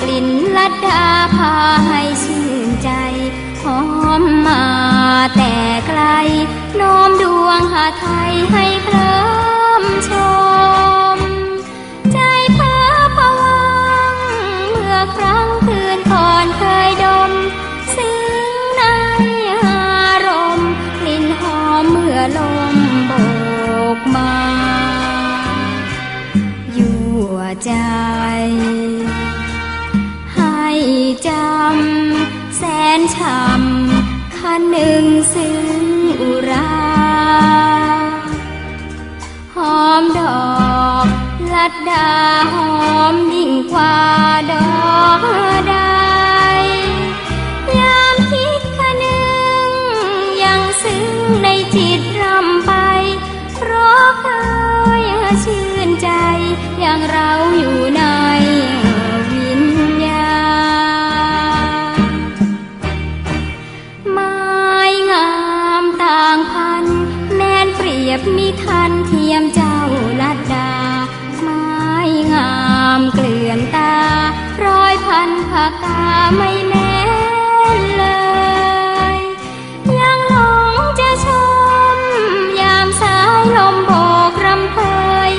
กลิ่นลัดดาพาให้ชื่นใจหอมมาแต่ไกลน้อมดวงหาไทยให้เคลิ้มชม ใจเพ้อพวัง เมื่อครั้งคืนก่อนเคยดม ซึ้งในอารมณ์กลิ่นหอมเมื่อลมโบกมา ยั่วใจำแสนช้ำคันหนึ่งซึ้งอุรา หอมดอกลัดดาหอมยิ่งกว่าดอกใดยามคิดคะนึง ยบมิทันเทียมเจ้าลัดดา ไม้งามเกลื่อนตา ร้อยพันผากาไม่แม้เลย ยังหลงจะชม ยามสายลมโบกรำเพย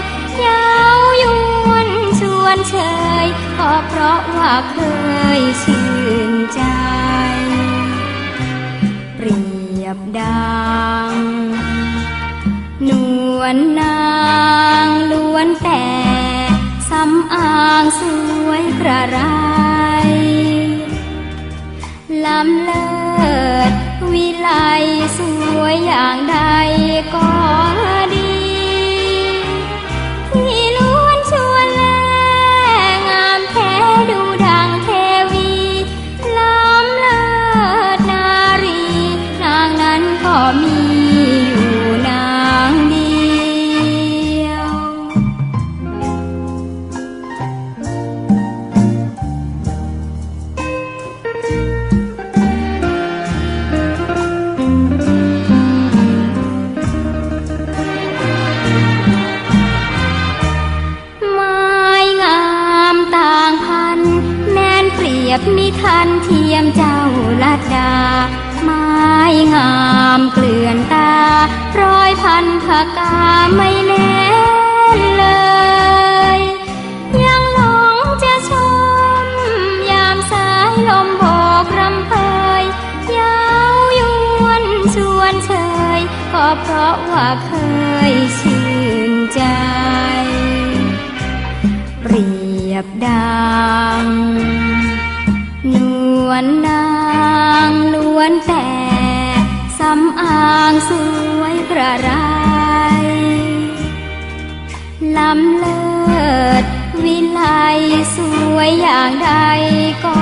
ยาวยวนชวนเชย ก็เพราะว่าเคยชื่นใจ เปรียบดัง วนนางล้วนแต่สำอางสวยกระไรล้ำเลิศวิไลสวยอย่างใด นเปรียบมิทันเทียมเจ้าลัดดา ไม้งามเกลื่อนตา ร้อยพันผากาไม่แน่นเลย ยังหลงจะชม ยามสายลมโบกรำเพยยาวยวนชวนเชย ก็เพราะว่าเคยชื่นใจ เปรียบดังางสวยประไรลำเลิศวิไลสวยอย่างใดก็